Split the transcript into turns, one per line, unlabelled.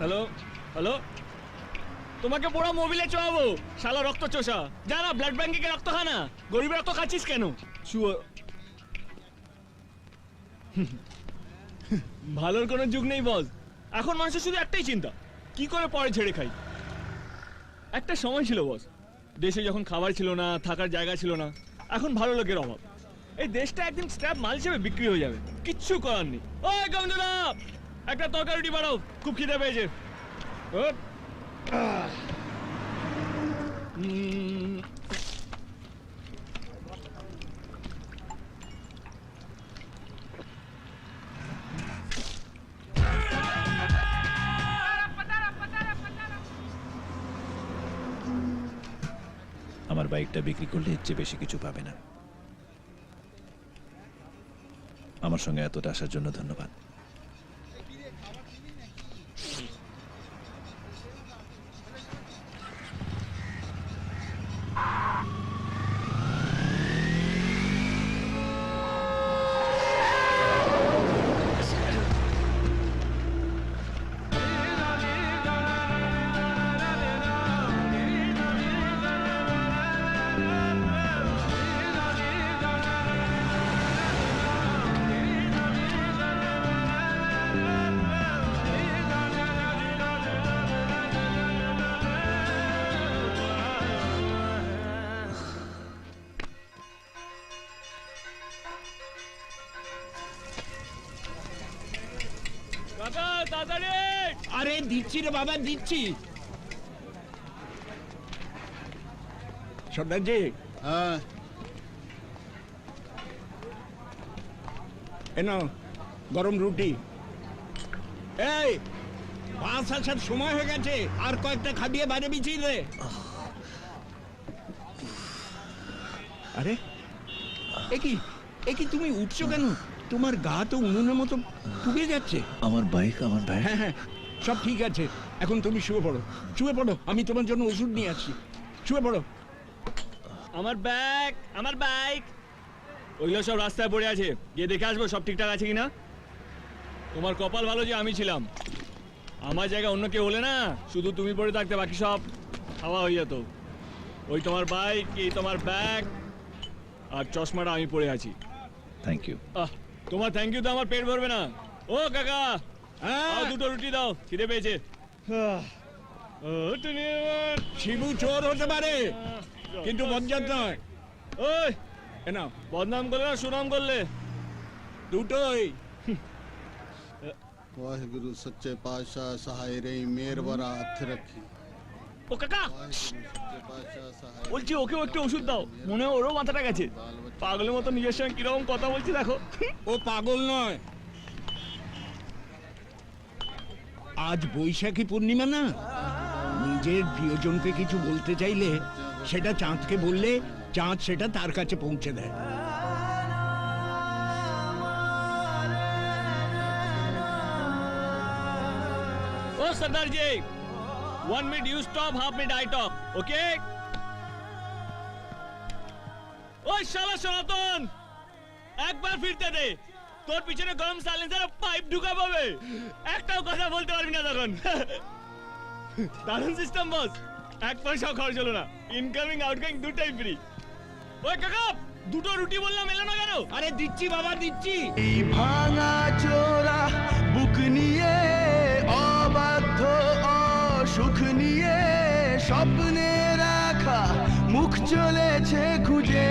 Hello hello. তোমাকে পোড়া মোবিলে চড়াবো শালা রক্ত চোষা। জানা ব্লাড ব্যাংকে রক্ত খা না। গরিবের রক্ত খাচ্ছিস কেন? ভালোর কোনো যুগ নেই বস। এখন মানুষের শুধু একটাই চিন্তা কি করে পরে ছেড়ে খাই? একটা সময় ছিল বস। দেশে যখন খাবার ছিল না থাকার জায়গা ছিল না এখন ভালো লোকের অভাব। এই দেশটা একদিন স্ক্র্যাপ মাল হিসেবে বিক্রি হয়ে যাবে। কিচ্ছু করার নেই। ওই গমজনা একটা তরকারি রুটি বাড়াও খুব খিদে পেয়েছে।
আমার বাইকটা বিক্রি করলে এর চেয়ে বেশি কিছু পাবে না। আমার সঙ্গে এতটা আসার জন্য ধন্যবাদ।
আরে দিচ্ছি রে বাবা দিচ্ছি। সর্দারজি।
হ্যাঁ।
এনো গরম রুটি। এই পাঁচ আসার সময় হয়ে গেছে আর কয়েকটা খাবিয়ে বাইরে বিছিয়ে দে। আরে এ কি এ কি তুমি উঠছো কেন? তোমার গা তো উনুনের মতো পুড়ে যাচ্ছে।
আমার বাইক আমার ব্যাগ
হ্যাঁ হ্যাঁ সব ঠিক আছে। এখন তুমি শুয়ে পড়ো। শুয়ে পড়ো আমি তোমার জন্য ওষুধ নিয়ে আসছি। শুয়ে পড়ো।
আমার ব্যাগ আমার বাইক ওইগুলো সব রাস্তায় পড়ে আছে। গিয়ে দেখে আসব সব ঠিকঠাক আছে কিনা। তোমার কপাল ভালো যে আমি ছিলাম। আমার জায়গায় অন্য কেউ হলে না শুধু তুমি পড়ে থাকতে বাকি সব হাওয়া হয়ে যেত। ওই তোমার বাইক এই তোমার ব্যাগ আর চশমাটা আমি পড়ে আছি।
থ্যাংক ইউ
আহ তোমার থ্যাংক ইউ তো আমার পেট ভরবে না ও কাকা
হ্যাঁ
দুটো রুটি দাও খিদে পেয়েছে
শিবু চোর হতে পারে কিন্তু বজ্জাত নয়
ওই
এ না
বদনাম করলে না সুনাম করলে
দুটোই
वाहिगुरु सच्चे पातशाह सहाय रही मेर बरा हथ रखी
ও কাকা! বলছি ওকেও একটু ওষুধ দাও। মনে হয় ওরও মাথাটা গেছে। পাগলের মতো নিজের সঙ্গে কীরকম কথা বলছি দেখো।
ও পাগল নয়। আজ বৈশাখী পূর্ণিমা না? নিজের প্রিয়জনকে কিছু বলতে চাইলে সেটা চাঁদকে বললে চাঁদ সেটা তার কাছে পৌঁছে দেয়।
ও Sardar ji one minute you stop half minute I talk okay ওই শালা সনাতন! একবার ফিরতে দে। তোর পিছনে গরম সাইলেন্সার পাইপ ঢুকা পাবে একটাও কথা বলতে পারবি না তখন। দারুণ সিস্টেম বস এক পয়সাও খরচ হলো না। ইনকামিং আউটগোয়িং দুটাই ফ্রি ওই কাকা দুটো রুটি বললাম এলো না কেন?
আরে দিচ্ছি বাবা দিচ্ছি।
এই ভাঙা চোরা বুক নিয়ে স্বপ্নে রাখা মুখ চলেছে খুঁজে।